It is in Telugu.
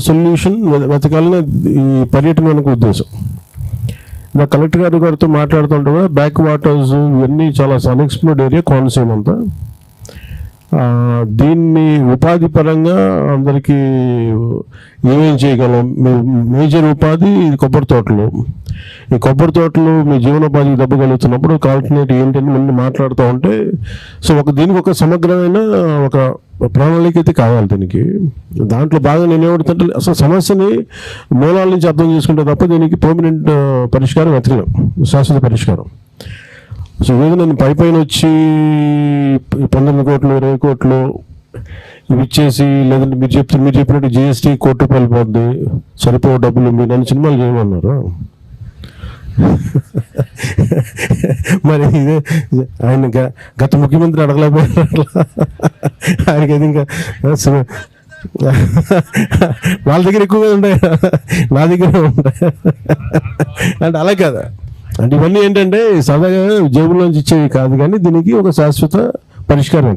సొల్యూషన్ వెతకాలని ఈ పర్యటన వెనక ఉద్దేశం. నా కలెక్టర్ గారి గారితో మాట్లాడుతుంటే కూడా బ్యాక్ వాటర్స్ ఇవన్నీ చాలా అన్ఎక్స్ప్లోర్డ్ ఏరియా కోనసీమ అంతా. దీన్ని ఉపాధి పరంగా అందరికీ ఏమేం చేయగలం? మీ- మేజర్ ఉపాధి కొబ్బరి తోటలు. ఈ కొబ్బరి తోటలు మీ జీవనోపాధికి దెబ్బ కలుగుతున్నప్పుడు ఏంటని ముందు మాట్లాడుతూ ఉంటే సో ఒక దీనికి ఒక సమగ్రమైన ఒక ప్రణాళిక అయితే కావాలి దీనికి. దాంట్లో బాగా నేను ఏమడుతుంటే అసలు సమస్యని మూలాల నుంచి అర్థం చేసుకుంటే తప్ప దీనికి పర్మనెంట్ పరిష్కారం వెతకలేం శాశ్వత పరిష్కారం. సో ఏదో నేను పై పైన వచ్చి పంతొమ్మిది కోట్లు ఇరవై కోట్లు ఇవి ఇచ్చేసి లేదంటే మీరు చెప్తున్న మీరు చెప్పినట్టు జిఎస్టీ కోటి రూపాయలు పోద్ది సరిపో డబ్బులు మీరు నన్ను సినిమాలు చేయమన్నారు? మరి ఇదే ఆయన గత ముఖ్యమంత్రి అడగలేకపోయారు అట్లా ఆయనకి అది ఇంకా వాళ్ళ దగ్గర ఎక్కువగా ఉంటాయి? నా దగ్గర ఉంటాయి? అంటే అలా కాదా? అంటే ఇవన్నీ ఏంటంటే సరదాగా జేబులోంచి ఇచ్చేవి కాదు కానీ దీనికి ఒక శాశ్వత పరిష్కారం